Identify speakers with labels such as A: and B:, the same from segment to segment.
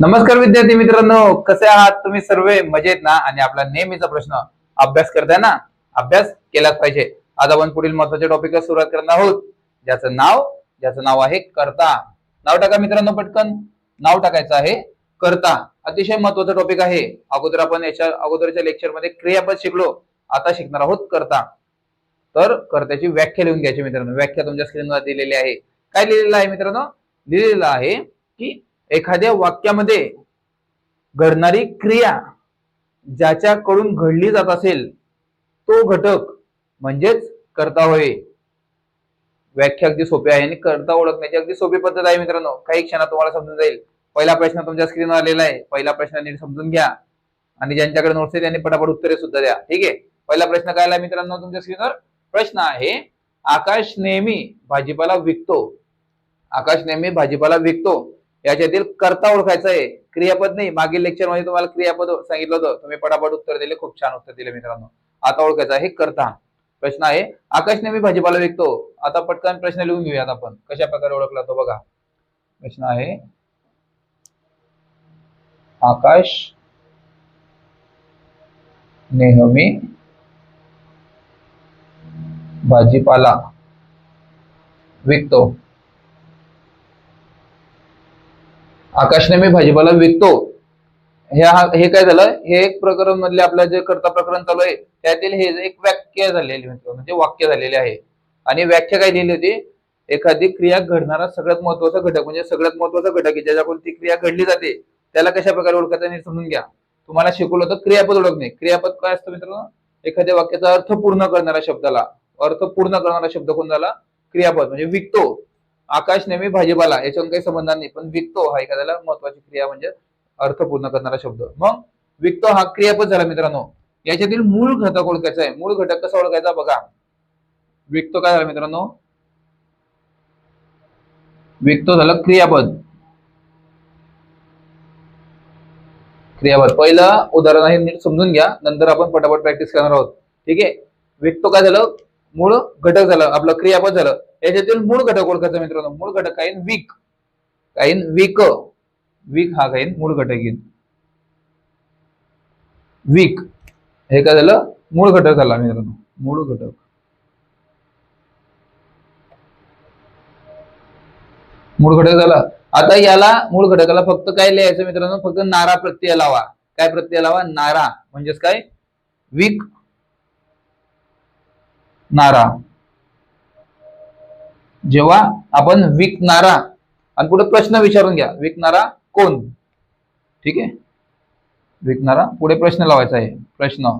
A: नमस्कार विद्यार्थी मित्रांनो कसे आहात? तुम्ही सर्व मजेत ना? आणि आपला नेहमीचा प्रश्न अभ्यास करताय ना? अभ्यास केलाच पाहिजे. आज आपण पुढील महत्त्वाच्या टॉपिकला सुरुवात करणार आहोत. ज्याचं नाव ज्याचं नाव आहे कर्ता. नाव टाका मित्रांनो पटकन. नाव टाकायचं आहे कर्ता. अतिशय महत्त्वाचा टॉपिक आहे. अगोदर आपण याच्या अगोदरच्या लेक्चरमध्ये क्रियापद शिकलो. आता शिकणार आहोत कर्ता. तर कर्त्याची व्याख्या लिहून घ्यायची मित्रांनो. व्याख्या तुमच्या स्क्रीनवर दिलेली आहे. काय लिहिलेलं आहे मित्रांनो? लिहिलेलं आहे की एखाद्या वाक्यामध्ये घडणारी क्रिया ज्याच्याकडून घडली जात असेल तो घटक म्हणजेच करता होय व्याख्या अगदी सोपी आहे आणि करता ओळखण्याची अगदी सोपी पद्धत आहे मित्रांनो. काही क्षणात तुम्हाला समजून जाईल. पहिला प्रश्न तुमच्या स्क्रीनवर आलेला आहे. पहिला प्रश्न नीट समजून घ्या. आणि ज्यांच्याकडे नोट्स आहे त्यांनी पटापट उत्तरे सुद्धा द्या. ठीक आहे? पहिला प्रश्न काय आला मित्रांनो तुमच्या स्क्रीनवर प्रश्न आहे आकाश नेहमी भाजीपाला विकतो. आकाश नेहमी भाजीपाला विकतो. याच्यातील कर्ता ओळखायचा आहे. क्रियापद नाही. मागील लेक्चरमध्ये तुम्हाला क्रियापद सांगितलं होतं. तुम्ही पटापट उत्तर दिले. खूप छान उत्तर दिले मित्रांनो. आता ओळखायचं आहे कर्ता. प्रश्न आहे आकाश नेहमी भाजीपाला विकतो. आता पटकन प्रश्न लिहून घेऊयात आपण. कशा प्रकारे ओळखला तो बघा. प्रश्न आहे आकाश नेहमी भाजीपाला विकतो. आकाश नेहमी भाजीपाला विकतो. हे हे काय झालं? हे एक प्रकरण मधले आपलं जे कर्ता प्रकरण चालू आहे त्यातील हे एक वाक्य झालेली मित्र म्हणजे वाक्य झालेले आहे. आणि व्याख्या काय दिली होती? एखादी क्रिया घडणारा सगळ्यात महत्त्वाचा घटक म्हणजे सगळ्यात महत्त्वाचा घटक आहे ज्याच्याकडून ती क्रिया घडली जाते त्याला कशा प्रकारे ओळखायचं हे समजून घ्या. तुम्हाला शिकवलं होतं क्रियापद ओळखणे. क्रियापद काय असतं मित्रांनो? एखाद्या वाक्याचा अर्थ पूर्ण करणारा शब्दाला. अर्थ पूर्ण करणारा शब्द कोण झाला? क्रियापद म्हणजे विकतो. आकाश नेहमी भाजीपाला याच्यावर काही संबंध नाही पण विकतो हा एखाद्याला महत्वाची क्रिया म्हणजे अर्थ पूर्ण करणारा शब्द. मग विकतो हा क्रियापद झाला मित्रांनो. याच्यातील मूळ घटक ओळखायचा आहे. मूळ घटक कसा ओळखायचा बघा. विकतो काय झाला मित्रांनो? विकतो झालं क्रियापद. क्रियापद. पहिलं उदाहरण आहे नीट समजून घ्या. नंतर आपण पटापट प्रॅक्टिस करणार आहोत. ठीक आहे? विकतो काय झालं? मूळ घटक झालं आपलं क्रियापद झालं. याच्यातील मूळ घटक ओळखायचा मित्रांनो. मूळ घटक काही वीक काही वीक वीक हा काही मूळ घटक येईल वीक हे काय झालं? मूळ घटक झाला मित्रांनो. मूळ घटक. मूळ घटक झाला. आता याला मूळ घटकाला फक्त काय लिहायचं मित्रांनो? फक्त नारा प्रत्यय लावा. काय प्रत्यय लावा? नारा. म्हणजेच काय? वीक नारा. जेव्हा आपण विकणारा आणि पुढे प्रश्न विचारून घ्या विकणारा कोण? ठीक आहे? विकणारा पुढे प्रश्न लावायचा आहे. प्रश्न.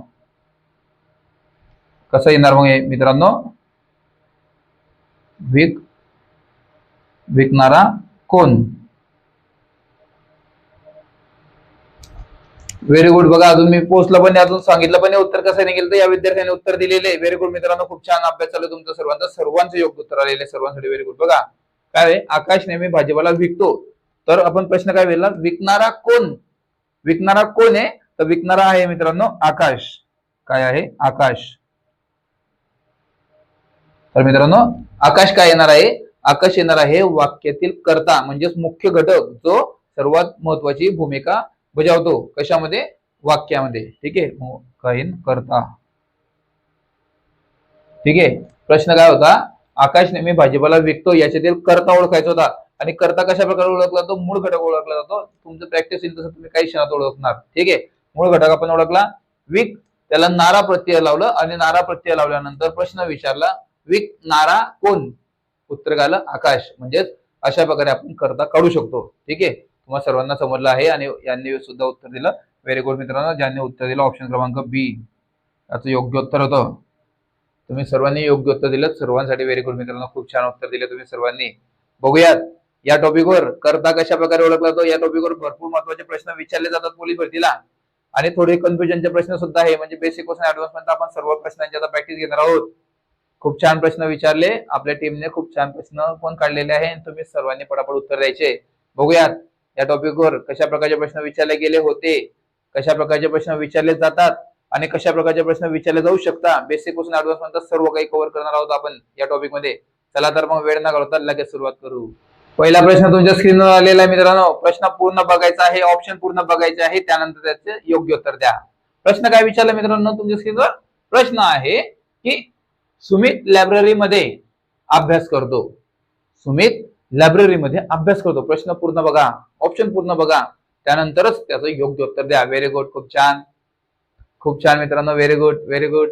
A: कसं येणार मग हे मित्रांनो? विक विकणारा कोण? व्हेरी गुड बघा अजून मी पोहोचलं पण अजून सांगितलं पण उत्तर कसं निघेल तर या विद्यार्थ्यांनी उत्तर दिलेले व्हेरी गुड मित्रांनो खूप छान अभ्यास चालू तुमचं तुमचा सर्वांचा. सर्वांचं योग्य उत्तर आलेलं आहे सर्वांसाठी. व्हेरी गुड बघा काय आहे? आकाश नेहमी भाजीपाला विकतो. तर आपण प्रश्न काय वेळेला विकणारा कोण? विकणारा कोण आहे? तर विकणारा आहे मित्रांनो आकाश. काय आहे? आकाश. तर मित्रांनो आकाश काय येणार आहे? आकाश येणार आहे वाक्यातील कर्ता म्हणजेच मुख्य घटक जो सर्वात महत्वाची भूमिका बजावतो कशामध्ये? वाक्यामध्ये. ठीक आहे? मग करता. ठीक आहे? प्रश्न काय होता? आकाश नेहमी भाजीपाला विकतो याच्यातील करता ओळखायचा होता. आणि करता कशा प्रकारे ओळखला जातो? मूळ घटक ओळखला जातो. तुमचं प्रॅक्टिस येईल तसं तुम्ही काही क्षणात ओळखणार. ठीक आहे? मूळ घटक आपण ओळखला. विक त्याला नारा प्रत्यय लावलं आणि नारा प्रत्यय लावल्यानंतर प्रश्न विचारला विक नारा कोण? उत्तर आलं आकाश. म्हणजेच अशा प्रकारे आपण करता काढू शकतो. ठीक आहे? तुम्हाला सर्वांना समजलं आहे आणि यांनी सुद्धा उत्तर दिलं. व्हेरी गुड मित्रांनो ज्यांनी उत्तर दिलं ऑप्शन क्रमांक बी याचं योग्य उत्तर होतं. तुम्ही सर्वांनी योग्य उत्तर दिलं. सर्वांसाठी व्हेरी गुड मित्रांनो खूप छान उत्तर दिलं तुम्ही सर्वांनी. बघूयात या टॉपिकवर करता कशा प्रकारे ओळखला जातो या टॉपिकवर भरपूर महत्त्वाचे प्रश्न विचारले जातात पोलीस भरतीला आणि थोडे कन्फ्युजनचे प्रश्न सुद्धा आहे. म्हणजे बेसिकपासून ऍडव्हान्स पर्यंत आपण सर्व प्रश्नांची आता प्रॅक्टिस घेणार आहोत. खूप छान प्रश्न विचारले. आपल्या टीमने खूप छान प्रश्न पण काढलेले आहे. तुम्ही सर्वांनी पटापट उत्तर द्यायचे. बघूयात. या टॉपिकवर कशा प्रकारचे प्रश्न विचारले गेले होते कशा प्रकारचे प्रश्न विचारले जातात आणि कशा प्रकारचे प्रश्न विचारले जाऊ शकता बेसिकपासून ऍडव्हान्स पर्यंत सर्व काही कव्हर करणार आहोत आपण या टॉपिकमध्ये. चला तर मग वेळ न घालवता लगेच सुरुवात करू. पहिला प्रश्न तुमच्या स्क्रीनवर आलेला आहे मित्रांनो. प्रश्न पूर्ण बघायचा आहे ऑप्शन पूर्ण बघायचे आहे त्यानंतर त्याचे योग्य उत्तर द्या. प्रश्न काय विचारला मित्रांनो तुमच्या स्क्रीनवर प्रश्न आहे की सुमित लायब्ररीमध्ये अभ्यास करतो. सुमित लायब्ररीमध्ये अभ्यास करतो. प्रश्न पूर्ण बघा. ऑप्शन पूर्ण बघा. त्यानंतरच त्याचं योग्य उत्तर द्या. व्हेरी गुड खूप छान. खूप छान मित्रांनो. व्हेरी गुड व्हेरी गुड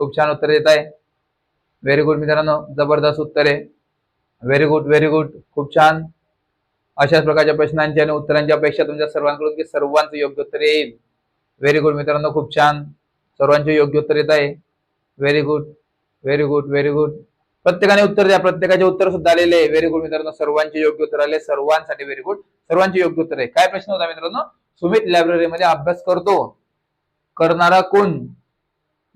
A: खूप छान उत्तर देत आहे. व्हेरी गुड मित्रांनो. जबरदस्त उत्तर आहे. व्हेरी गुड व्हेरी गुड खूप छान. अशाच प्रकारच्या प्रश्नांची आणि उत्तरांची अपेक्षा तुमच्या सर्वांकडून की सर्वांचं योग्य उत्तर येईल. व्हेरी गुड मित्रांनो. खूप छान. सर्वांचे योग्य उत्तर येत आहे. Very good very good very good प्रत्येकाने उत्तर द्या. प्रत्येकाचे उत्तर सुद्धा आलेले आहे. व्हेरी गुड मित्रांनो सर्वांचे योग्य उत्तर आले. सर्वांसाठी व्हेरी गुड सर्वांचे योग्य उत्तर आहे. काय प्रश्न होता मित्रांनो? सुमित लायब्ररीमध्ये अभ्यास करतो. करणारा कोण?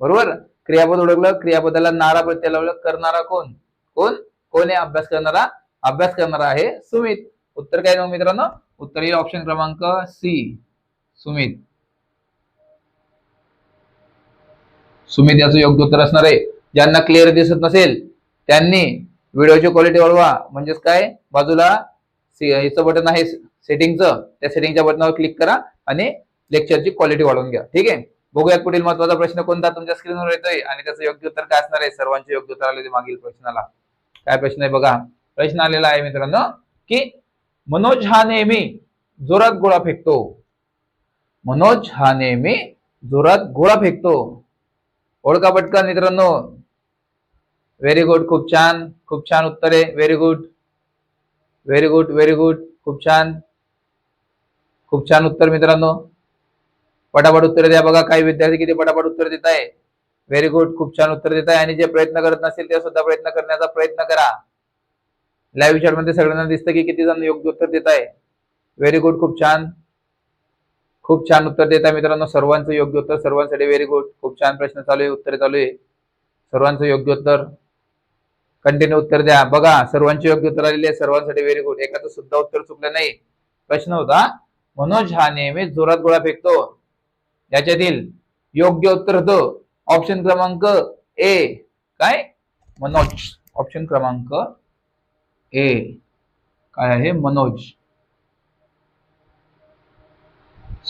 A: बरोबर? क्रियापद ओळखलं. क्रियापदाला नारा प्रत्यय लावलं. करणारा कोण? कोण? कोण आहे अभ्यास करणारा? अभ्यास करणारा आहे सुमित. उत्तर काय मग मित्रांनो? उत्तर येईल ऑप्शन क्रमांक सी सुमित. सुमित याचं योग्य उत्तर असणार आहे. ज्यांना क्लिअर दिसत नसेल त्यांनी व्हिडिओची क्वालिटी वाढवा. म्हणजेच काय? बाजूला याचं बटन आहे सेटिंगचं त्या सेटिंगच्या बटनावर क्लिक करा आणि लेक्चरची क्वालिटी वाढवून घ्या. ठीक आहे? बघूयात पुढील महत्त्वाचा प्रश्न कोणता? तुमच्या स्क्रीनवर येतोय. आणि त्याचं योग्य उत्तर काय असणार आहे? सर्वांचे योग्य उत्तर आले मागील प्रश्नाला. काय प्रश्न आहे बघा? प्रश्न आलेला आहे मित्रांनो की मनोज हा नेहमी जोरात गोळा फेकतो. मनोज हा नेहमी जोरात गोळा फेकतो. ओळखा पटकन मित्रांनो. व्हेरी गुड खूप छान खूप छान उत्तर. आहे very good very good very good खूप छान. खूप छान उत्तर मित्रांनो. पटापट उत्तर द्या बघा काही विद्यार्थी किती पटापट उत्तर देत आहे. व्हेरी गुड खूप छान उत्तर देत आहे. आणि जे प्रयत्न करत नसेल ते सुद्धा प्रयत्न करण्याचा प्रयत्न करा. लाईव्ह चॅटमध्ये सगळ्यांना दिसतं की किती जण योग्य उत्तर देत आहे. व्हेरी गुड खूप छान. खूप छान उत्तर देत आहे मित्रांनो. सर्वांचं योग्य उत्तर सर्वांसाठी व्हेरी गुड खूप छान प्रश्न चालू आहे उत्तर चालू आहे. सर्वांचं योग्य उत्तर. कंटिन्यू उत्तर द्या. बघा सर्वांचे योग्य उत्तर आलेले आहे. सर्वांसाठी व्हेरी गुड एकाचं सुद्धा उत्तर चुकलं नाही. प्रश्न होता मनोज हा नेहमी जोरात गोळा फेकतो. याच्यातील योग्य उत्तर होतं. ऑप्शन क्रमांक ए काय? मनोज. ऑप्शन क्रमांक ए काय आहे? मनोज.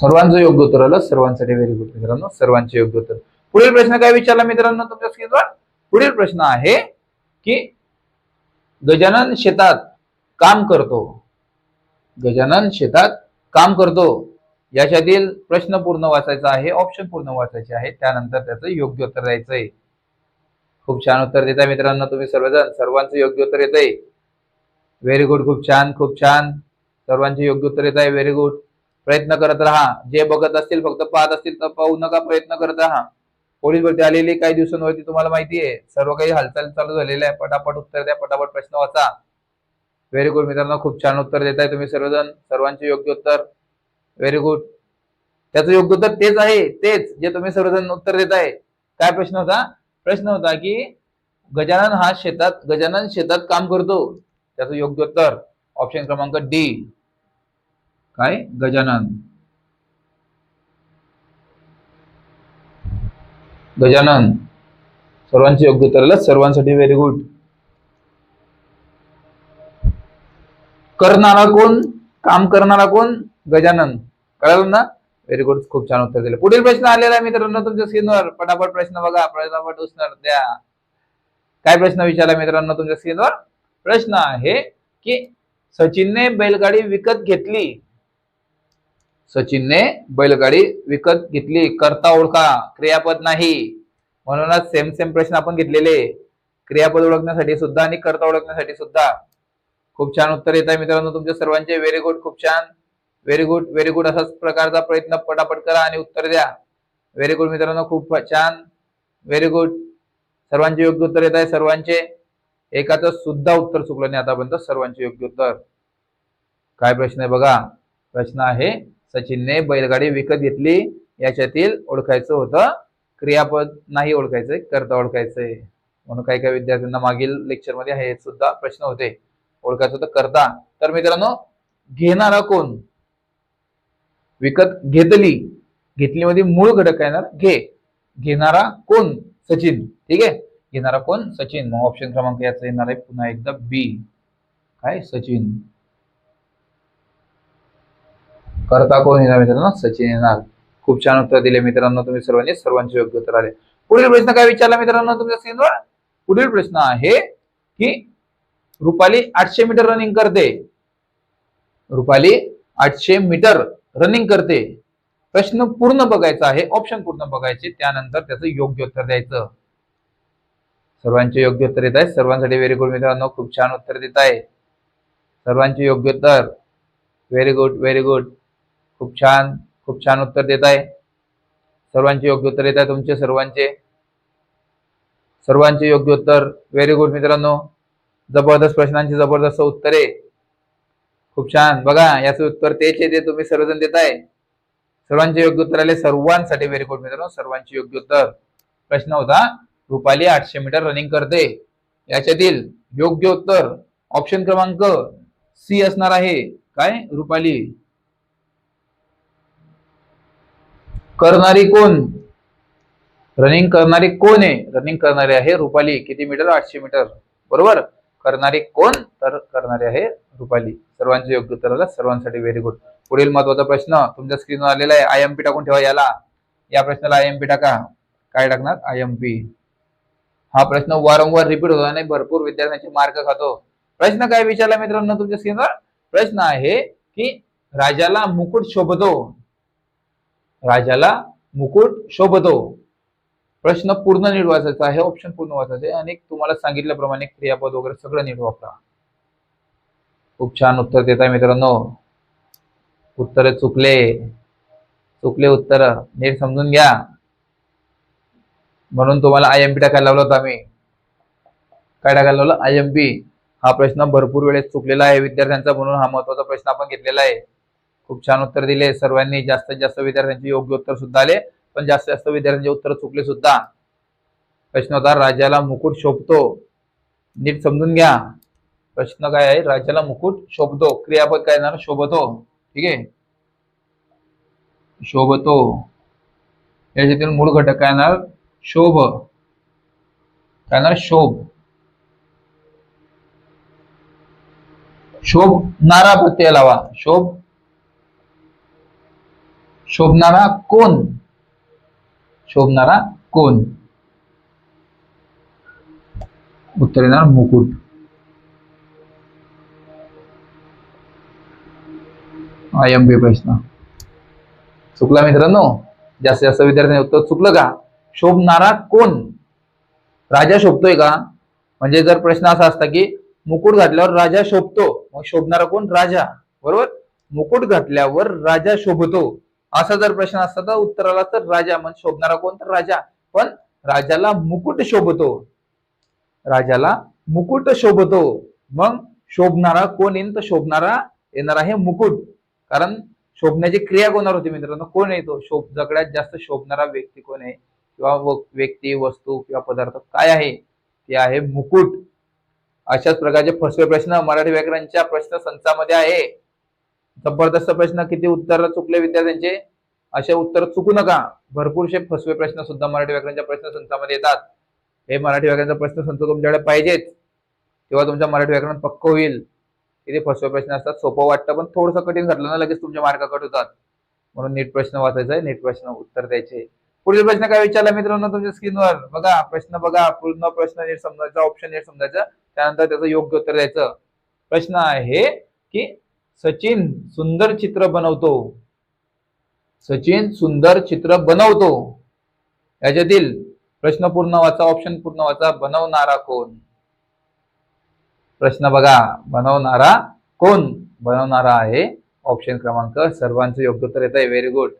A: सर्वांचं योग्य उत्तर आलं. सर्वांसाठी व्हेरी गुड मित्रांनो सर्वांचे योग्य उत्तर. पुढील प्रश्न काय विचारला मित्रांनो तुमच्या स्क्रीनवर पुढील प्रश्न आहे की गजानन शेतात काम करतो. गजानन शेतात काम करतो. याच्यातील प्रश्न पूर्ण वाचायचा आहे ऑप्शन पूर्ण वाचायचे आहे त्यानंतर त्याचं योग्य उत्तर द्यायचं आहे खूप छान उत्तर देताय मित्रांनो तुम्ही सर्वजण. सर्वांचं योग्य उत्तर येत आहे व्हेरी गुड खूप छान खूप छान. सर्वांचे योग्य उत्तर येत आहे व्हेरी गुड प्रयत्न करत राहा. जे बघत असतील फक्त पाहत असतील तर पाहू नका. प्रयत्न करत राहा. पोलीस भरती आलेली काही दिवसांवरती तुम्हाला माहिती आहे. सर्व काही हालचाल चालू झालेल्या आहे. पटापट उत्तर द्या पटापट प्रश्न वाचा. व्हेरी गुड मित्रांनो खूप छान उत्तर देत आहे तुम्ही सर्वजण. सर्वांचे योग्य उत्तर. व्हेरी गुड त्याचं योग्य उत्तर तेच आहे तेच जे तुम्ही सर्वजण उत्तर देत आहे काय प्रश्न होता? प्रश्न होता की गजानन हा शेतात गजानन शेतात काम करतो. त्याचं योग्य उत्तर. ऑप्शन क्रमांक डी काय? गजानन. गजानन. सर्वांचे योग्य उत्तरला सर्वांसाठी व्हेरी गुड करणारा कोण? काम करणारा कोण? गजानन. कळलं ना? व्हेरी गुड खूप छान उत्तर दिलं. पुढील प्रश्न आलेला आहे मित्रांनो तुमच्या स्क्रीनवर पटापट प्रश्न बघा. पटापट उत्तर द्या. काय प्रश्न विचारला मित्रांनो तुमच्या स्क्रीनवर प्रश्न आहे की सचिनने बैलगाडी विकत घेतली. सचिनने बैलगाडी विकत घेतली. करता ओळखा क्रियापद नाही. म्हणूनच सेम सेम प्रश्न आपण घेतलेले. क्रियापद ओळखण्यासाठी सुद्धा आणि करता ओळखण्यासाठी सुद्धा. खूप छान उत्तर येत आहे मित्रांनो. तुमच्या सर्वांचे व्हेरी गुड खूप छान. व्हेरी गुड व्हेरी गुड असाच प्रकारचा प्रयत्न पटापट करा आणि उत्तर द्या. व्हेरी गुड मित्रांनो खूप छान. व्हेरी गुड सर्वांचे योग्य उत्तर येत आहे सर्वांचे. एकाचं सुद्धा उत्तर चुकलं नाही आतापर्यंत सर्वांचे योग्य उत्तर. काय प्रश्न आहे बघा. प्रश्न आहे सचिनने बैलगाडी विकत घेतली. याच्यातील ओळखायचं होतं. क्रियापद नाही ओळखायचंय करता ओळखायचंय. म्हणून काही काही विद्यार्थ्यांना मागील लेक्चरमध्ये हे सुद्धा प्रश्न होते. ओळखायचं होतं करता. तर मित्रांनो घेणारा कोण? विकत घेतली. घेतली मध्ये मूळ घटक काय येणार? घे. घेणारा कोण? सचिन. ठीक आहे? घेणारा कोण? सचिन. मग ऑप्शन क्रमांक याचा येणार आहे पुन्हा एकदा बी काय? सचिन. करता कोण येणार मित्रांनो? सचिन येणार. खूप छान उत्तर दिले मित्रांनो तुम्ही सर्वांनी. सर्वांचे योग्य उत्तर आले. पुढील प्रश्न काय विचारला मित्रांनो तुमच्या स्क्रीनवर पुढील प्रश्न आहे की रुपाली आठशे मीटर रनिंग करते. रुपाली आठशे मीटर रनिंग करते. प्रश्न पूर्ण बघायचा आहे. ऑप्शन पूर्ण बघायचे. त्यानंतर त्याचं योग्य उत्तर द्यायचं. सर्वांचे योग्य उत्तर येत आहे. सर्वांसाठी व्हेरी गुड मित्रांनो. खूप छान उत्तर देत आहे. सर्वांचे योग्य उत्तर. व्हेरी गुड व्हेरी गुड खूप छान खूप छान उत्तर देत आहे. सर्वांचे योग्य उत्तर येत आहे तुमचे सर्वांचे. सर्वांचे योग्य उत्तर. व्हेरी गुड मित्रांनो. जबरदस्त प्रश्नांची जबरदस्त उत्तरे. खूप छान. बघा याचं उत्तर तेच येते तुम्ही सर्वजण देताय सर्वांचे योग्य उत्तर आले सर्वांसाठी व्हेरी गुड मित्रांनो. सर्वांचे योग्य उत्तर. प्रश्न होता रुपाली आठशे मीटर रनिंग करते. याच्यातील योग्य उत्तर ऑप्शन क्रमांक सी असणार आहे. काय? रुपाली. करणारी कोण? रनिंग करणारी कोण आहे? रनिंग करणारी आहे रुपाली. किती मीटर आठशे मीटर बरोबर? करणारी कोण? तर करणारी आहे रुपाली. सर्वांचे योग्य उत्तर आलं. सर्वांसाठी व्हेरी गुड पुढील महत्त्वाचा प्रश्न तुमच्या स्क्रीनवर आलेला आहे. आय एम पी टाकून ठेवा याला. या प्रश्नाला आय एम पी टाका. काय टाकणार? आय एम पी हा प्रश्न वारंवार रिपीट होतो आणि भरपूर विद्यार्थ्यांचे मार्क खातो. प्रश्न काय विचारला मित्रांनो तुमच्या स्क्रीनवर प्रश्न आहे की राजाला मुकुट शोभतो. राजाला मुकुट शोभतो. प्रश्न पूर्ण नीट वाचायचा आहे ऑप्शन पूर्ण वाचायचं आहे. आणि तुम्हाला सांगितल्याप्रमाणे क्रियापद वगैरे सगळं नीट वापरा. खूप छान उत्तर देत आहे मित्रांनो. उत्तर चुकले. चुकले उत्तर नीट समजून घ्या. म्हणून तुम्हाला आय एम पी टाकायला लावलं होतं आम्ही. काय टाकायला लावलं? आय एम पी हा प्रश्न भरपूर वेळेस चुकलेला आहे विद्यार्थ्यांचा म्हणून हा महत्त्वाचा प्रश्न आपण घेतलेला आहे. खूप छान उत्तर दिले. सर्वांनी जास्तीत जास्त विद्यार्थ्यांचे योग्य उत्तर सुद्धा आले. पण जास्तीत जास्त विद्यार्थ्यांचे उत्तर चुकले सुद्धा. प्रश्न होता राजाला मुकुट शोभतो. नीट समजून घ्या. प्रश्न काय आहे? राजाला मुकुट शोभतो. क्रियापद काय येणार? शोभतो. ठीक आहे? शोभतो. याच्यातील मूळ घटक काय येणार? शोभ. काय येणार? शोभ. शोभणारा प्रत्यय लावा. शोभ शोभणारा कोण? शोभणारा कोण? उत्तर येणार मुकुट. आय एम प्रश्न. चुकला मित्रांनो? जास्तीत जास्त विद्यार्थ्यांनी उत्तर चुकलं का? शोभणारा कोण? राजा शोभतोय का? म्हणजे जर प्रश्न असा असता की मुकुट घातल्यावर राजा शोभतो मग शोभणारा कोण? राजा. बरोबर? मुकुट घातल्यावर राजा शोभतो. असा जर प्रश्न असता तर उत्तराला तर राजा म्हणजे शोभणारा कोण? तर राजा. पण राजाला मुकुट शोभतो. राजाला मुकुट शोभतो. मग शोभणारा कोण येईल तर शोभणारा येणार आहे मुकुट. कारण शोभण्याची क्रिया कोणावर होती मित्रांनो? कोण येतो शोभ सगळ्यात जास्त शोभणारा व्यक्ती कोण आहे? किंवा व- व्यक्ती वस्तू किंवा पदार्थ काय आहे? ते आहे मुकुट. अशाच प्रकारचे फसवे प्रश्न मराठी व्याकरणच्या प्रश्न संचामध्ये आहे. जबरदस्त प्रश्न किती उत्तर चुकले विद्यार्थ्यांचे? असे उत्तर चुकू नका. भरपूरसे फसवे प्रश्न सुद्धा मराठी व्याकरणच्या प्रश्न संचामध्ये येतात. हे मराठी व्याकरणचा प्रश्न संच तुमच्याकडे पाहिजेच. तेव्हा तुमच्या मराठी व्याकरण पक्क होईल. किती फसवे प्रश्न असतात सोपं वाटतं पण थोडंसं कठीण घडलं ना लगेच तुमच्या मार्क कट होतात. म्हणून नीट प्रश्न वाचायचा आहे नीट प्रश्न उत्तर द्यायचे. पुढील प्रश्न काय विचारला मित्रांनो तुमच्या स्क्रीनवर? बघा प्रश्न बघा पूर्ण प्रश्न नीट समजायचा ऑप्शन नीट समजायचं. त्यानंतर त्याचं योग्य उत्तर द्यायचं. प्रश्न आहे की सचिन सुंदर चित्र बनवतो. सचिन सुंदर चित्र बनवतो. याच्यातील प्रश्न पूर्ण वाचा ऑप्शन पूर्ण वाचा. बनवणारा कोण? प्रश्न बघा. बनवणारा कोण? बनवणारा आहे ऑप्शन क्रमांक. सर्वांचं योग्य उत्तर येत आहे व्हेरी गुड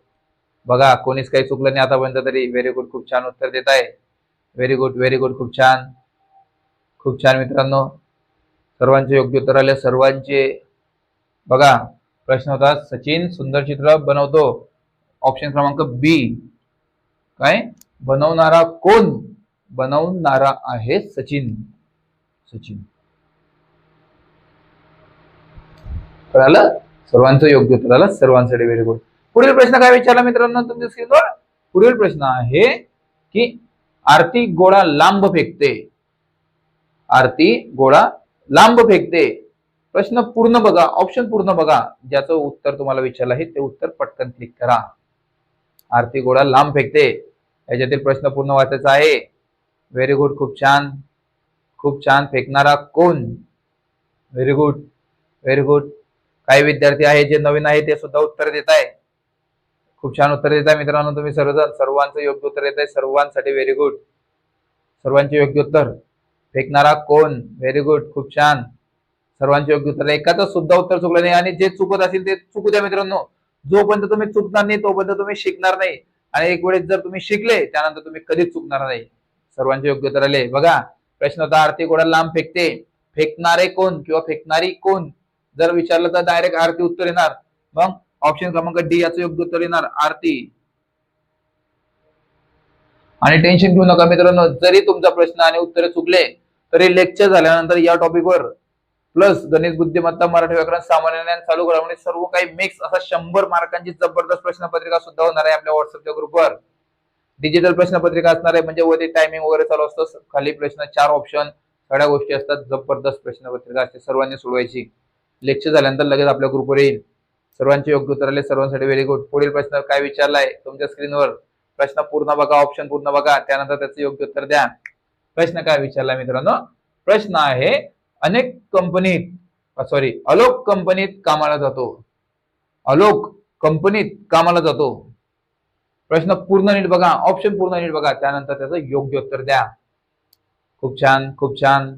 A: बघा कोणीच काही चुकलं नाही आतापर्यंत तरी. व्हेरी गुड खूप छान उत्तर देत आहे व्हेरी गुड व्हेरी गुड खूप छान. खूप छान मित्रांनो. सर्वांचे योग्य उत्तर आले. सर्वांचे बघा प्रश्न होता सचिन सुंदर चित्र बनवतो. ऑप्शन क्रमांक बी काय? बनवणारा कोण? बनवणारा आहे सचिन. सचिन. कळालं? सर्वांचं योग्य उत्तर आलं. सर्वांसाठी व्हेरी गुड पुढील प्रश्न काय विचारला मित्रांनो तुमच्या स्क्रीनवर पुढील प्रश्न आहे की आरती गोळा लांब फेकते. आरती गोळा लांब फेकते. प्रश्न पूर्ण बघा ऑप्शन पूर्ण बघा. ज्याचं उत्तर तुम्हाला विचारलं आहे ते उत्तर पटकन क्लिक करा. आरती गोळा लांब फेकते. याच्यातील प्रश्न पूर्ण वाचायचा आहे. व्हेरी गुड खूप छान. खूप छान फेकणारा कोण? व्हेरी गुड व्हेरी गुड काही विद्यार्थी आहे जे नवीन आहे ते सुद्धा उत्तर देत आहे खूप छान उत्तर देत आहे मित्रांनो तुम्ही सर्वजण. सर्वांचं योग्य उत्तर देत आहे सर्वांसाठी व्हेरी गुड सर्वांचे योग्य उत्तर. फेकणारा कोण? व्हेरी गुड खूप छान. सर्वांचे योग्य उत्तर. एकाचं सुद्धा उत्तर चुकलं नाही आणि जे चुकत असेल ते चुकू द्या मित्रांनो. जोपर्यंत तुम्ही चुकणार नाही तोपर्यंत तुम्ही शिकणार नाही. आणि एक वेळेस जर तुम्ही शिकले त्यानंतर तुम्ही कधीच चुकणार नाही. सर्वांचे योग्य उत्तर आले. बघा प्रश्न होता आरती गोळा लांब फेकते? फेकणारे कोण किंवा फेकणारी कोण? जर विचारलं तर डायरेक्ट आरती उत्तर येणार. मग ऑप्शन क्रमांक डी याचं योग्य उत्तर येणार. आरती. आणि टेन्शन घेऊ नका मित्रांनो. जरी तुमचा प्रश्न आणि उत्तरे चुकले तरी लेक्चर झाल्यानंतर या टॉपिकवर प्लस गणित बुद्धिमत्ता मराठी व्याकरण सामान्य ज्ञान चालू म्हणजे सर्व काही मिक्स असा शंभर मार्कांची जबरदस्त प्रश्नपत्रिका सुद्धा होणार आहे आपल्या व्हॉट्सअपच्या ग्रुपवर डिजिटल प्रश्नपत्रिका असणार आहे म्हणजे वरती टायमिंग वगैरे चालू असतं. खाली प्रश्न चार ऑप्शन सगळ्या गोष्टी असतात जबरदस्त प्रश्नपत्रिका असते सर्वांनी सोडवायची. लेक्चर झाल्यानंतर लगेच आपल्या ग्रुपवर येईल. सर्वांचे योग्य उत्तर आले सर्वांसाठी व्हेरी गुड पुढील प्रश्न काय विचारलाय? तुमच्या स्क्रीनवर प्रश्न पूर्ण बघा ऑप्शन पूर्ण बघा त्यानंतर त्याचं योग्य उत्तर द्या. प्रश्न काय विचारला मित्रांनो? प्रश्न आहे अनेक कंपनीत सॉरी अलोक कंपनीत कामाला जातो. अलोक कंपनीत कामाला जातो. प्रश्न पूर्ण नीट बघा ऑप्शन पूर्ण नीट बघा त्यानंतर त्याचं योग्य उत्तर द्या. खूप छान खूप छान.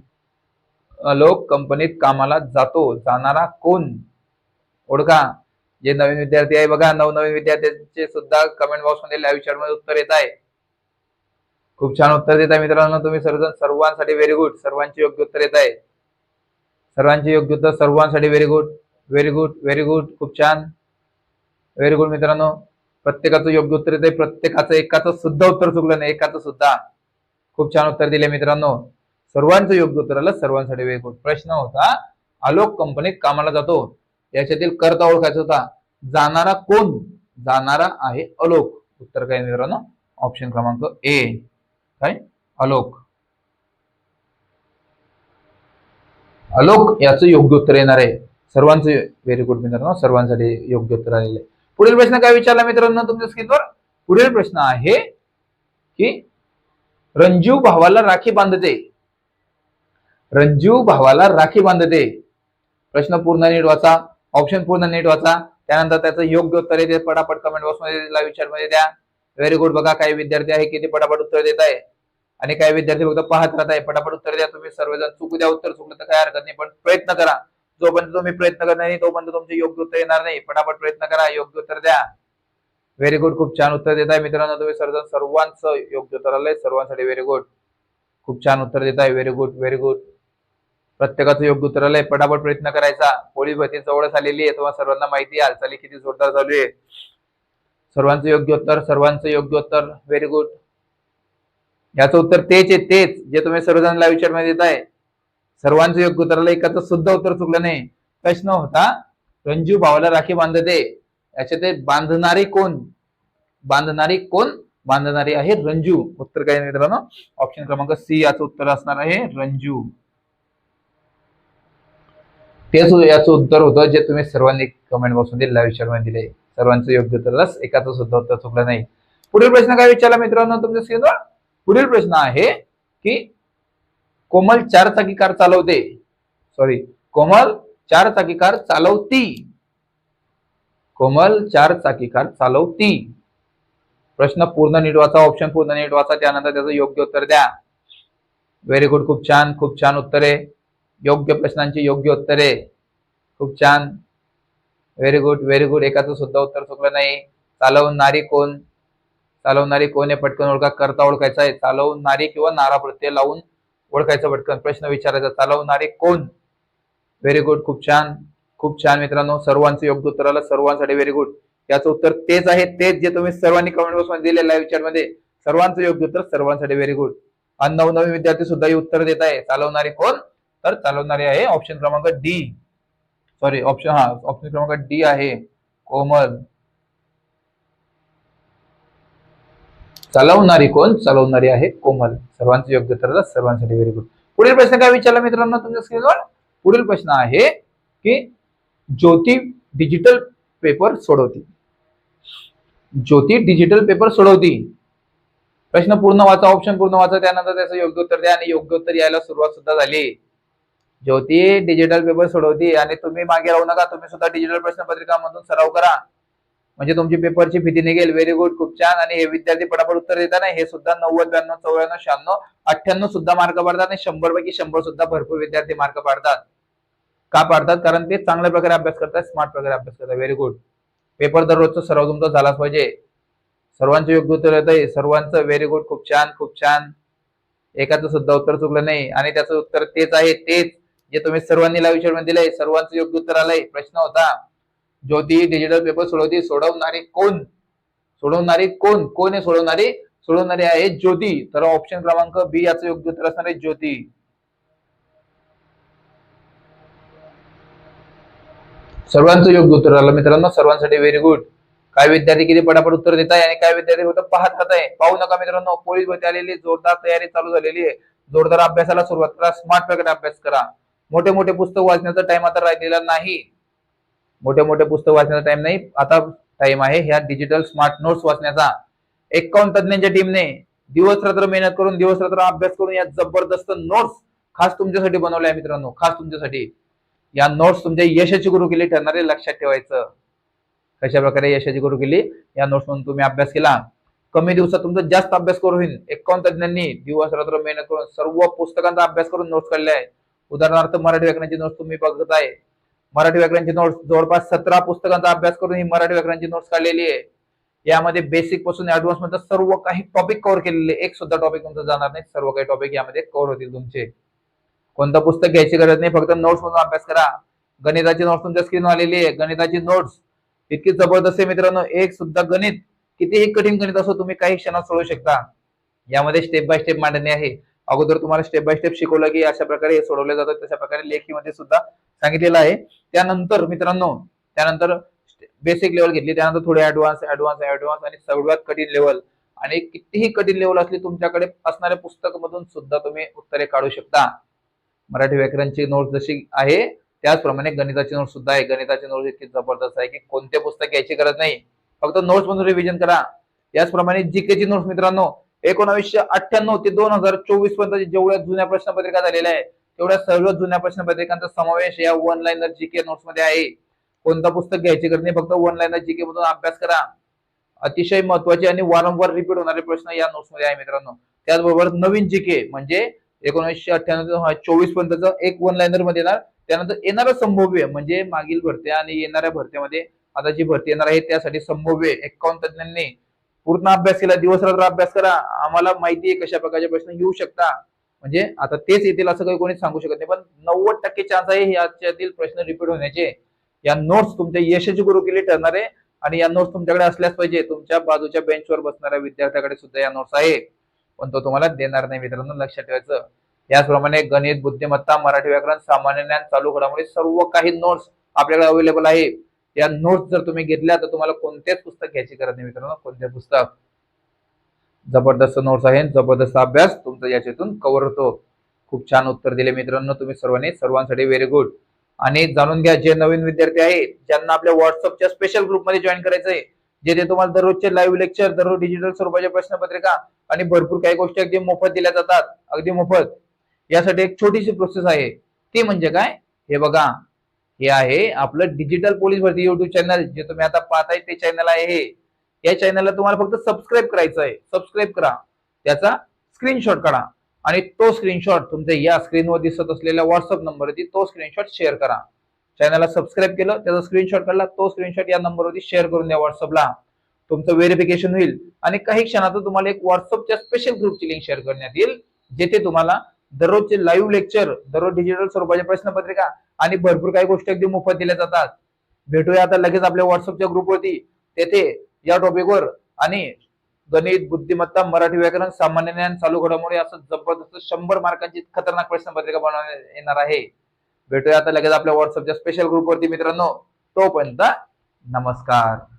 A: अलोक कंपनीत कामाला जातो. जाणारा कोण? ओळखा. जे नवीन विद्यार्थी आहे बघा नवनवीन विद्यार्थ्यांचे सुद्धा कमेंट बॉक्समध्ये लाईव्ह चॅटमध्ये उत्तर येत आहे. खूप छान उत्तर देत आहे मित्रांनो तुम्ही सर्वजण सर्वांसाठी व्हेरी गुड सर्वांचे योग्य उत्तर येत आहे. सर्वांचे योग्य उत्तर सर्वांसाठी very good very good very good खूप छान. व्हेरी गुड मित्रांनो. प्रत्येकाचं योग्य उत्तर येते प्रत्येकाचं एकाचं सुद्धा उत्तर चुकलं नाही एकाचं सुद्धा. खूप छान उत्तर दिले मित्रांनो. सर्वांचं योग्य उत्तर आलं सर्वांसाठी व्हेरी गुड प्रश्न होता आलोक कंपनीत कामाला जातो. याच्यातील कर्ता ओळखायचा होता. जाणारा कोण? जाणारा आहे अलोक. उत्तर काय मित्रांनो? ऑप्शन क्रमांक ए काय? अलोक. अलोक याचं योग्य उत्तर येणार आहे. सर्वांचं व्हेरी गुड मित्रांनो सर्वांसाठी योग्य उत्तर आलेलं आहे. पुढील प्रश्न काय विचारला मित्रांनो तुमच्या स्क्रीनवर पुढील प्रश्न आहे की रंजू भावाला राखी बांधते. रंजू भावाला राखी बांधते. प्रश्न पूर्ण नीट वाचा. ऑप्शन पूर्ण नीट वाचा. त्यानंतर त्याचं योग्य उत्तर येते. पटापट कमेंट बॉक्समध्ये लाईव्हमध्ये द्या. व्हेरी गुड बघा. काही विद्यार्थी आहे की ते पटापट उत्तर देत आहे. आणि काही विद्यार्थी फक्त पाहत राहत आहे पटापट उत्तर द्या तुम्ही. सर्वजण चुकू द्या उत्तर चुकलं तर काय हरकत नाही. पण प्रयत्न करा. जोपर्यंत तुम्ही प्रयत्न करणार नाही तोपर्यंत तुमचे योग्य उत्तर येणार नाही. पटापट प्रयत्न करा. योग्य उत्तर द्या. व्हेरी गुड खूप छान उत्तर देत आहे मित्रांनो तुम्ही. सर्वजण सर्वांचं योग्य उत्तर आलंय. सर्वांसाठी व्हेरी गुड खूप छान उत्तर देत आहे व्हेरी गुड व्हेरी गुड प्रत्येकाचं योग्य उत्तर आलंय. पटापट प्रयत्न करायचा. पोलीस भरती जवळच आलेली आहे. तुम्हाला सर्वांना माहिती आहे. हालचाली किती जोरदार चालू आहे. सर्वांचं योग्य उत्तर. सर्वांचं योग्य उत्तर. व्हेरी गुड याचं उत्तर तेच आहे तेच. जे तुम्ही सर्वजण विचारण्यात येत देत आहे सर्वांचं योग्य उत्तर एकाचं सुद्धा उत्तर चुकलं नाही. प्रश्न होता रंजू भावाला राखी बांधते याचे ते बांधणारी कोण? बांधणारी कोण? बांधणारी आहे रंजू. उत्तर काय मित्रांनो. ऑप्शन क्रमांक सी याचं उत्तर असणार आहे रंजू. तेच याचं उत्तर होतं जे तुम्ही सर्वांनी कमेंट बॉक्समध्ये लाईव्ह शर्मा दिले सर्वांचं योग्य उत्तर एकाचं सुद्धा उत्तर चुकलं नाही. पुढील प्रश्न काय विचारला मित्रांनो तुमच्या स्क्रीनवर पुढील प्रश्न आहे की कोमल चार चाकी कार चालवते. सॉरी कोमल चार चाकी कार चालवती. कोमल चार चाकी कार चालवती. प्रश्न पूर्ण नीट वाचा ऑप्शन पूर्ण नीट वाचा त्यानंतर त्याचं योग्य उत्तर द्या. व्हेरी गुड खूप छान खूप छान उत्तरे. योग्य प्रश्नांची योग्य उत्तरे. खूप छान. व्हेरी गुड व्हेरी गुड एकाचं सुद्धा उत्तर चुकलं नाही. चालवणारी कोण? चालवणारी कोण आहे? पटकन ओळखा. करता ओळखायचा आहे. चालवणारी किंवा नारा प्रत्यय लावून ओळखायचं पटकन. प्रश्न विचारायचा. चालवणारे कोण? व्हेरी गुड खूप छान. खूप छान मित्रांनो. सर्वांचं योग्य उत्तर आलं सर्वांसाठी व्हेरी गुड याचं उत्तर तेच आहे. तेच जे तुम्ही सर्वांनी कमेंट बॉक्समध्ये दिलेलं आहे विचारमध्ये सर्वांचं योग्य उत्तर सर्वांसाठी व्हेरी गुड आणि नवनवीन विद्यार्थी सुद्धा हे उत्तर देत आहे. चालवणारे कोण? तर चालवणारे आहे ऑप्शन क्रमांक डी सॉरी ऑप्शन हा ऑप्शन क्रमांक डी आहे. कोमल. चालवणारी कोण चालवणारी आहे. कोमल. सर्वांचं योग्य उत्तर सर्वांसाठी व्हेरी गुड पुढील प्रश्न काय विचारला मित्रांनो तुमच्या स्क्रीनवर पुढील प्रश्न आहे की ज्योती डिजिटल पेपर सोडवती. ज्योती डिजिटल पेपर सोडवती. प्रश्न पूर्ण वाचा ऑप्शन पूर्ण वाचा त्यानंतर त्याचं योग्य उत्तर द्या आणि योग्य उत्तर यायला सुरुवात सुद्धा झाली. ज्योती डिजिटल पेपर सोडवती आणि तुम्ही मागे राहू नका तुम्ही सुद्धा डिजिटल प्रश्नपत्रिकामधून सराव करा. म्हणजे तुमची पेपरची भीती निघेल. व्हेरी गुड खूप छान. आणि हे विद्यार्थी पटापट उत्तर देताना हे सुद्धा नव्वद ब्याण्णव चौऱ्याण्णव शहाण्णव अठ्ठ्याण्णव सुद्धा मार्क पाडतात आणि शंभर पैकी शंभर सुद्धा भरपूर विद्यार्थी मार्क पाडतात. का पाडतात? कारण ते चांगल्या प्रकारे अभ्यास करतात स्मार्ट प्रकारे अभ्यास करतात. व्हेरी गुड पेपर दररोजचा सर्व तुमचा झालाच पाहिजे. सर्वांचं योग्य उत्तर येत आहे सर्वांचं व्हेरी गुड खूप छान खूप छान. एकाचं सुद्धा उत्तर चुकलं नाही. आणि त्याचं उत्तर तेच आहे तेच जे तुम्ही सर्वांनी लाईव्ह शेअर दिलंय. सर्वांचं योग्य उत्तर आलंय. प्रश्न होता. ज्योती डिजिटल पेपर सोडवती सोडवणारी कोण? सोडवणारी कोण? कोण आहे सोडवणारी? सोडवणारी आहे ज्योती. तर ऑप्शन क्रमांक बी याचं योग्य उत्तर असणार आहे ज्योती. सर्वांचं योग्य उत्तर आलं मित्रांनो सर्वांसाठी व्हेरी गुड काय विद्यार्थी किती पटापट उत्तर देत आहे आणि काय विद्यार्थी फक्त पाहत राहत आहे पाहू नका मित्रांनो पोलीस भरती आलेली जोरदार तयारी चालू झालेली आहे. जोरदार अभ्यासाला सुरुवात करा स्मार्ट प्रकारे अभ्यास करा. मोठे मोठे पुस्तक वाचण्याचा टाइम आता राहिलेला नाही. मोठे मोठे पुस्तक वाचण्याचा टाइम नाही. आता टाइम आहे. ह्या डिजिटल स्मार्ट नोट्स वाचण्याचा एकावन्न तज्ञांच्या टीमने दिवस रात्र मेहनत करून दिवस रात्र अभ्यास करून या जबरदस्त नोट्स खास तुमच्यासाठी बनवल्या आहे मित्रांनो. खास तुमच्यासाठी. या नोट्स तुमच्या यशाची गुरुकिल्ली ठरणारे लक्षात ठेवायचं. कशा प्रकारे यशाची गुरुकिल्ली? या नोट्स म्हणून तुम्ही अभ्यास केला. कमी दिवसात तुमचा जास्त अभ्यास करून होईल. एकावन्न तज्ञांनी दिवस रात्र मेहनत करून सर्व पुस्तकांचा अभ्यास करून नोट्स काढले आहे. उदाहरणार्थ मराठी व्याकरणाची नोट्स तुम्ही बघत आहे. मराठी व्याकरणाची नोट्स जवळपास सतरा पुस्तकांचा अभ्यास करून ही मराठी व्याकरणची नोट्स काढलेली आहे. यामध्ये बेसिकपासून ऍडव्हान्समध्ये सर्व काही टॉपिक कव्हर केलेले एक सुद्धा टॉपिक तुमचा जाणार नाही. सर्व काही टॉपिक यामध्ये कव्हर होतील तुमचे. कोणतं पुस्तक घ्यायची गरज नाही फक्त नोट्स मधून अभ्यास करा. गणिताची नोट्स तुमच्या स्क्रीन आलेली आहे. गणिताची नोट्स इतकी जबरदस्त आहे मित्रांनो. एक सुद्धा गणित कितीही कठीण गणित असो तुम्ही काही क्षणात सोडवू शकता. यामध्ये स्टेप बाय स्टेप मांडणी आहे. अगोदर तुम्हाला स्टेप बाय स्टेप शिकवलं की अशा प्रकारे हे सोडवले जातात तशा प्रकारे लेखीमध्ये सुद्धा सांगितलेलं आहे. त्यानंतर मित्रांनो त्यानंतर बेसिक लेवल घेतली. त्यानंतर थोडे ऍडव्हान्स ऍडव्हान्स ऍडव्हान्स आणि सर्वात कठीण लेवल आणि कितीही कठीण लेवल असली तुमच्याकडे असणाऱ्या पुस्तक मधून सुद्धा तुम्ही उत्तरे काढू शकता. मराठी व्याकरणची नोट जशी आहे त्याचप्रमाणे गणिताची नोट सुद्धा आहे. गणिताची नोट इतकी जबरदस्त आहे की कोणते पुस्तक घ्यायची गरज नाही. फक्त नोट्स मधून रिव्हिजन करा. याचप्रमाणे जीकेची नोट्स मित्रांनो एकोणावीसशे अठ्ठ्याण्णव ते दोन हजार चोवीसपर्यंत जेवढ्या जुन्या प्रश्नपत्रिका झालेल्या आहेत तेवढ्या सर्व जुन्या प्रश्नपत्रिकांचा समावेश या वन लाईनर जीके नोट्समध्ये आहे. कोणतं पुस्तक घ्यायची गरज नाही फक्त वन लाईनर जीके मधून अभ्यास करा. अतिशय महत्त्वाचे आणि वारंवार रिपीट होणारे प्रश्न या नोट्समध्ये आहे मित्रांनो. त्याचबरोबर नवीन जीके म्हणजे एकोणीसशे अठ्ठ्याण्णव चोवीस पर्यंतचं एक वन लाईनरमध्ये येणार. त्यानंतर येणारं संभव्य म्हणजे मागील भरत्या आणि येणाऱ्या भरत्यामध्ये आता जी भरती येणार आहे त्यासाठी संभव्य एकावन्न तज्ञांनी पूर्ण अभ्यास केला. दिवस रात्र अभ्यास करा. आम्हाला माहिती आहे कशा प्रकारचे प्रश्न येऊ शकता म्हणजे आता तेच येतील असं काही कोणी सांगू शकत नाही पण नव्वद टक्के चान्स आहे याच्यातील प्रश्न रिपीट होण्याचे. या नोट्स तुमच्या यशाची केली ठरणार आहे आणि या नोट्स तुमच्याकडे असल्याच पाहिजे. तुमच्या बाजूच्या बेंचवर बसणाऱ्या विद्यार्थ्याकडे सुद्धा या नोट्स आहे. पण तो तुम्हाला देणार नाही मित्रांनो लक्षात ठेवायचं. याचप्रमाणे गणित बुद्धिमत्ता मराठी व्याकरण सामान्य ज्ञान चालू घडामोडी सर्व काही नोट्स आपल्याकडे अवेलेबल आहे. या नोट्स जर तुम्ही घेतल्या तर तुम्हाला कोणतेच पुस्तक घ्यायची गरज नाही मित्रांनो कोणते पुस्तक? जबरदस्त नोट्स आहेत जबरदस्त अभ्यास. तुमचा याच्यातून कव्हर होतो. खूप छान उत्तर दिले मित्रांनो तुम्ही सर्वांनी. सर्वांसाठी व्हेरी गुड आणि जाणून घ्या जे नवीन विद्यार्थी आहेत ज्यांना आपल्या व्हॉट्सअपच्या स्पेशल ग्रुपमध्ये जॉईन करायचंय जेथे तुम्हाला दररोजचे लाईव्ह लेक्चर दररोज डिजिटल स्वरूपाच्या प्रश्नपत्रिका आणि भरपूर काही गोष्टी अगदी मोफत दिल्या जातात. अगदी मोफत. यासाठी एक छोटीशी प्रोसेस आहे. ती म्हणजे काय? हे बघा. हे आहे आपलं डिजिटल पोलीस भरती युट्यूब चॅनल जे तुम्ही आता पाहताय ते चॅनल आहे हे. या चॅनलला तुम्हाला फक्त सबस्क्राईब करायचं आहे सबस्क्राईब करा. त्याचा स्क्रीनशॉट काढा. आणि तो स्क्रीनशॉट तुमच्या या स्क्रीनवर दिसत असलेल्या व्हॉट्सअप नंबरवरती तो स्क्रीनशॉट शेअर करा. चॅनलला सबस्क्राईब केलं त्याचा स्क्रीनशॉट काढला तो स्क्रीनशॉट या नंबरवरती शेअर करून द्या व्हॉट्सअपला तुमचं व्हेरिफिकेशन होईल. आणि काही क्षणात तुम्हाला एक व्हॉट्सअपच्या स्पेशल ग्रुपची लिंक शेअर करण्यात येईल जेथे तुम्हाला दररोजचे लाईव्ह लेक्चर दररोज डिजिटल स्वरूपाच्या प्रश्नपत्रिका आणि भरपूर काही गोष्टी अगदी मोफत दिल्या जातात. भेटूया आता लगेच आपल्या व्हॉट्सअपच्या ग्रुपवरती तेथे या टॉपिकवर आणि गणित बुद्धिमत्ता मराठी व्याकरण सामान्य ज्ञान चालू घडामोडी असं जबरदस्त शंभर मार्कांची खतरनाक प्रश्नपत्रिका बनवण्यात येणार आहे. भेटूया आता लगेच आपल्या व्हॉट्सअपच्या स्पेशल ग्रुपवरती मित्रांनो. तोपर्यंत नमस्कार.